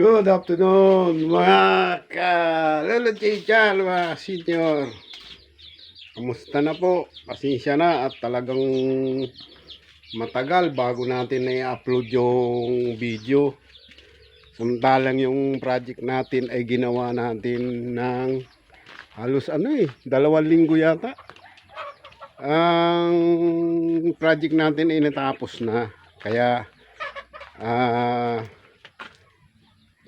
Good afternoon mga ka-lolo chichal, mga senior. Kamusta na po? Pasensya na at talagang matagal bago natin na i-upload yung video. Samantalang yung project natin ay ginawa natin ng halos ano eh, dalawang linggo yata. Ang project natin ay natapos na. Kaya ah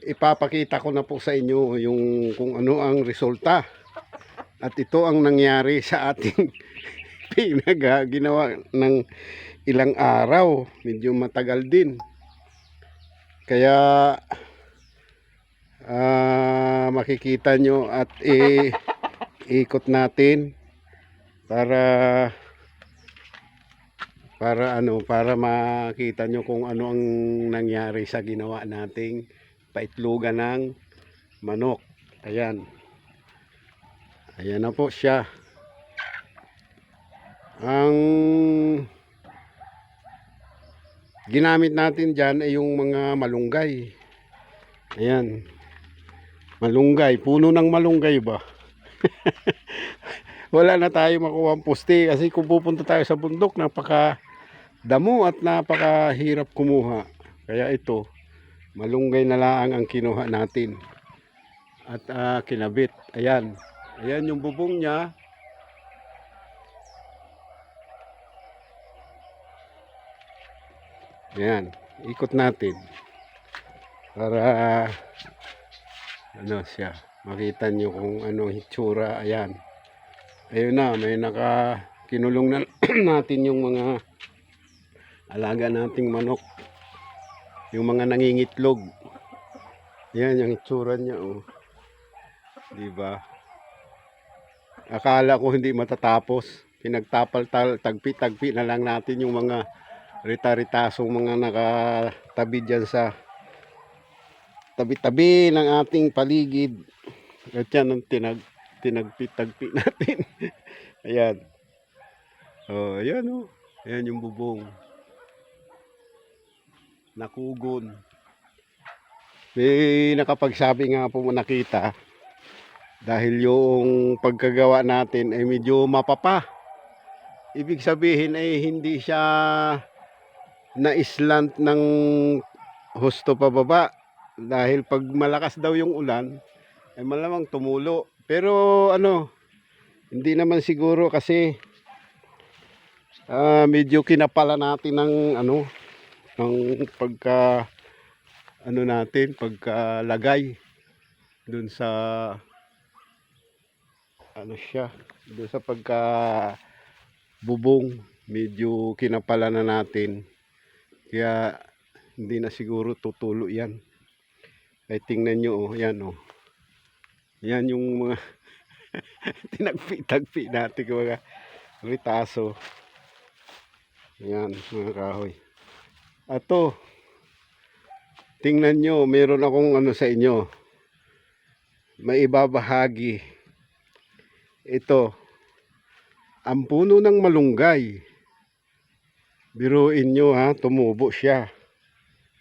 ipapakita ko na po sa inyo yung kung ano ang resulta. At ito ang nangyari sa ating pinag ginawa ng ilang araw. Medyo matagal din. Kaya ah, makikita nyo at i ikot natin para para ano para makita nyo kung ano ang nangyari sa ginawa nating paitlugan ng manok. Ayan. Ayan na po siya. Ang ginamit natin dyan ay yung mga malunggay. Ayan. Malunggay. Puno ng malunggay ba? Wala na tayo makuha ang puste kasi kung pupunta tayo sa bundok napaka damo at napakahirap kumuha. Kaya ito, malunggay na lang ang kinuha natin. At ah, kinabit. Ayan. Ayan yung bubong niya. Ayan. Ikot natin. Para ano siya makita nyo kung ano hitsura ayan. Ayun na may naka kinulong na natin yung mga alaga nating manok yung mga nangingitlog. Yan yung itsura niya oh. 'Di ba? Akala ko hindi matatapos. Pinagtapal-tal tagpi-tagpi na lang natin yung mga rita-ritasong mga nakatabi diyan sa tabi-tabi ng ating paligid. At yan ang tinag tinagpi-tagpi natin. ayan. Oh, ayan oh. Ayan yung bubong nakugon. May nakapagsabi nga po nakita dahil yung pagkagawa natin ay medyo mapapa. Ibig sabihin ay hindi siya na-slant ng husto pababa dahil pag malakas daw yung ulan ay malamang tumulo. Pero ano, hindi naman siguro kasi ah, medyo kinapala natin ng ano, ng pagka ano natin pagkalagay dun sa ano siya dun sa pagka bubong medyo kinapala na natin. Kaya hindi na siguro tutulo yan. Ay tingnan nyo oh yan oh. Yan yung mga tinagpi-tagpi natin mga ritaso yan mga kahoy Ato, tingnan nyo, meron akong ano sa inyo. May ibabahagi. Ito, ang puno ng malunggay. Biruin nyo ha, tumubo siya.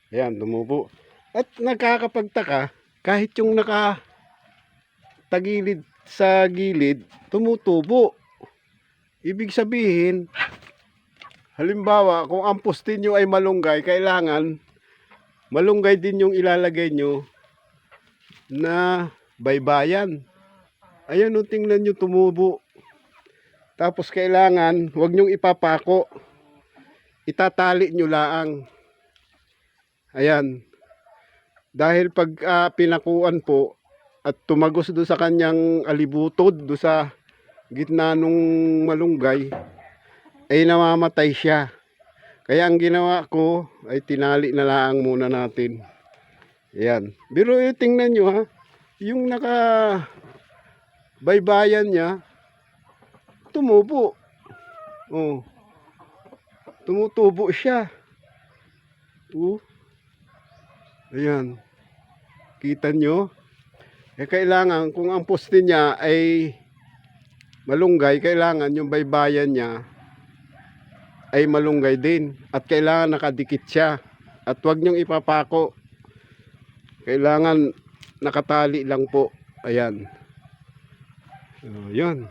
Ayan, tumubo. At nakakapagtaka, kahit yung naka tagilid sa gilid, tumutubo. Ibig sabihin, Halimbawa, kung ang poste nyo ay malunggay, kailangan malunggay din yung ilalagay nyo na baybayan. Ayan o, tingnan nyo tumubo. Tapos kailangan, huwag nyong ipapako. Itatali nyo laang. Ayan. Dahil pag ah, pinakuan po at tumagos do sa kanyang alibutod do sa gitna nung malunggay, ay namamatay siya. Kaya ang ginawa ko ay tinali na lang muna natin. Yan. Pero eh, tingnan nyo ha. Yung naka baybayan niya tumubo. Oh. Tumutubo siya. Oh. Ayan. Kita nyo? Eh kailangan kung ang poste niya ay malunggay, kailangan yung baybayan niya ay malunggay din at kailangan nakadikit siya at huwag niyong ipapako Kailangan nakatali lang po. Ayan. So, yun.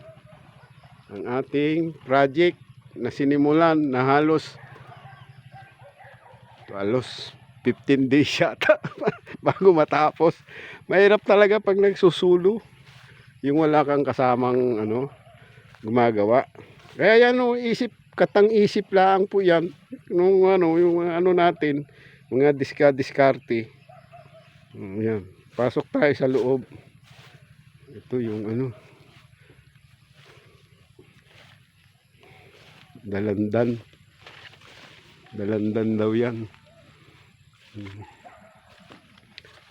Ang ating project na sinimulan na halos halos 15 days yata bago matapos. Mahirap talaga pag nagsusulo. Yung wala kang kasamang ano, gumagawa. Kaya yan o, isip, katang isip lang po yan. Nung ano, yung ano natin, mga diska-diskarte. Mm, Yan. Pasok tayo sa loob. Ito yung ano. Dalandan. Dalandan daw yan. Mm.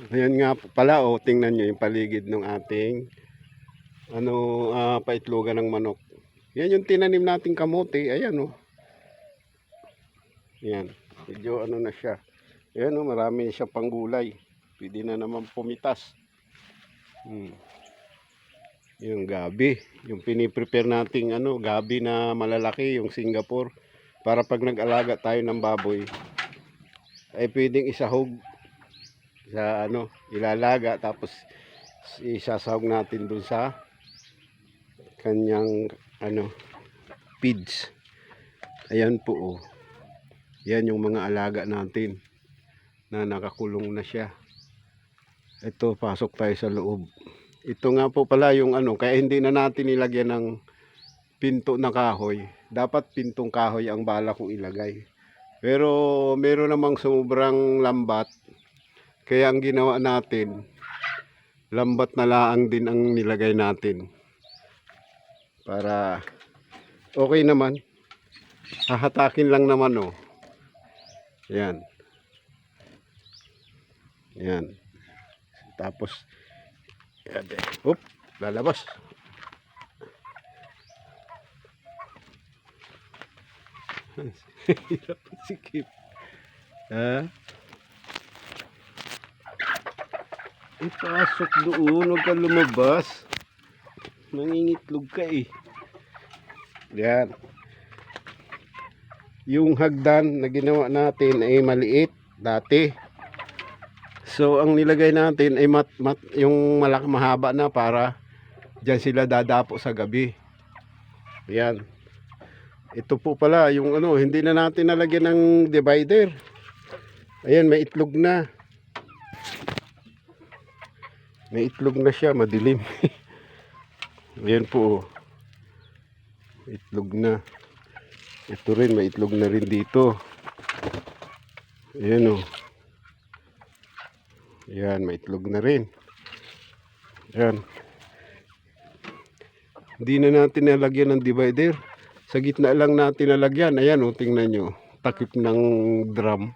Ayan nga pala, oh, tingnan nyo yung paligid ng ating ano, ah, paitlogan ng manok. Yan yung tinanim nating kamote. Ayan, oh. Yan. Medyo ano na siya. Ayan, oh, marami siya panggulay. Pwede na naman pumitas. Hmm. Yung gabi. Yung piniprepare nating ano, gabi na malalaki, yung Singapore. Para pag nag-alaga tayo ng baboy, ay pwedeng isahog sa ano, ilalaga tapos isasahog natin dun sa kanyang ano feeds. Ayan po oh. Yan yung mga alaga natin na nakakulong na siya. Ito, pasok tayo sa loob. Ito nga po pala yung ano, kaya hindi na natin nilagyan ng pinto na kahoy. Dapat pintong kahoy ang bala kong ilagay. Pero meron namang sobrang lambat. Kaya ang ginawa natin, lambat na laang din ang nilagay natin. Para okay naman. Hahatakin lang naman oh. Yan. Yan. Tapos, yan eh. Oop, lalabas. Hirap sikip. Ha? Ipasok doon, huwag ka lumabas. Nangingitlog ka eh. Yan. Yung hagdan na ginawa natin ay maliit dati. So ang nilagay natin ay mat, mat yung malak mahaba na para diyan sila dadapo sa gabi. Yan. Ito po pala yung ano, hindi na natin nalagyan ng divider. Ayan, may itlog na. May itlog na siya, madilim. Ayan po. oh. Itlog na. Ito rin, may itlog na rin dito. Ayan o. Ayan, may itlog na rin. Ayan. Hindi na natin nalagyan ng divider. Sa gitna lang natin nalagyan. Ayan o, tingnan nyo. Takip ng drum.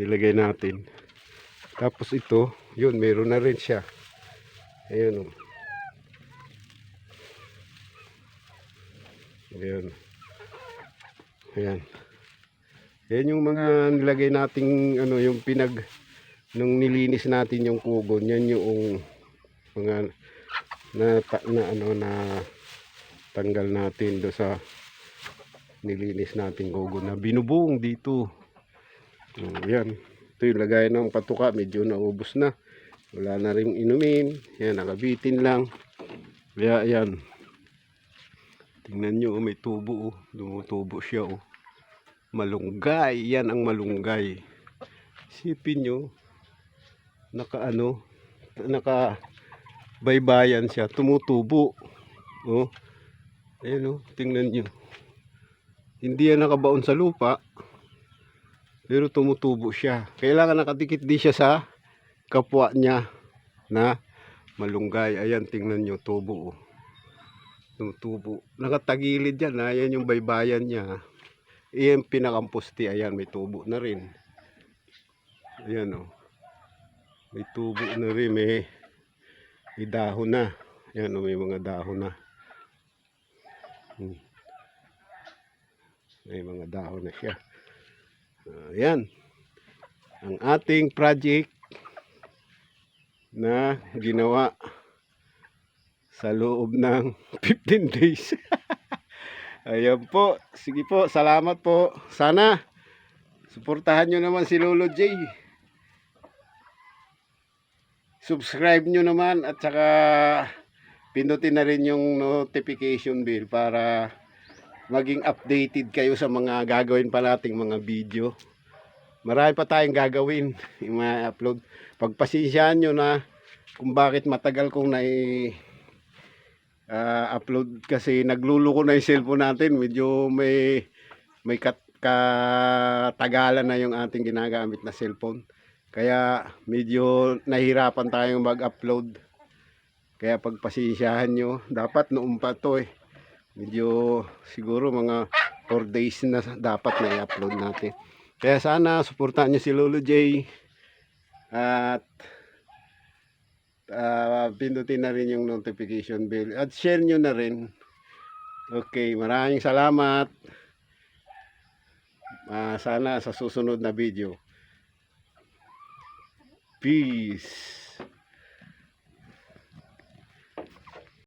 Nilagay natin. Tapos ito, yun, meron na rin siya. Ayan o. Ayan. Ayan. Yan yung mga nilagay nating ano yung pinag nung nilinis natin yung kugon yan yung mga na, na ano na tanggal natin do sa nilinis nating kugon na binubuong dito. Oh, yan. Ito yung lagay ng patuka medyo naubos na. Wala na rin inumin. Yan nakabitin lang. Kaya yan. Tingnan nyo, oh, may tubo. Oh. Dumutubo siya. Oh. Malunggay. Yan ang malunggay. Sipin nyo, naka ano, naka baybayan siya. Tumutubo. Oh. Ayan oh, tingnan nyo. Hindi yan nakabaon sa lupa. Pero tumutubo siya. Kailangan nakadikit di siya sa kapwa niya na malunggay. Ayan, tingnan nyo, tubo. Oh tumutubo. Nakatagilid yan ha. Yan yung baybayan niya. Iyan pinakampusti. Ayan may tubo na rin. Ayan o. Oh. May tubo na rin. May, may dahon na. Ayan o. Oh, may mga dahon na. Hmm. May mga dahon na siya. Ayan. Ang ating project na ginawa sa loob ng 15 days. Ayan po. Sige po. Salamat po. Sana suportahan nyo naman si Lolo J. subscribe nyo naman at saka pindutin na rin yung notification bell para maging updated kayo sa mga gagawin pa nating mga video. Marami pa tayong gagawin, yung mga upload. Pagpasensyahan nyo na kung bakit matagal kong nai ah, upload kasi nagluluko na yung cellphone natin. Medyo may may kat, katagalan na yung ating ginagamit na cellphone. Kaya medyo nahirapan tayong mag-upload. Kaya pagpasensyahan nyo, dapat noong pa to eh. Medyo siguro mga 4 days na dapat na i-upload natin. Kaya sana suportahan nyo si Lolo J. At ah, pindutin na rin yung notification bell. At share nyo na rin. Okay, maraming salamat. Ah, sana sa susunod na video. Peace.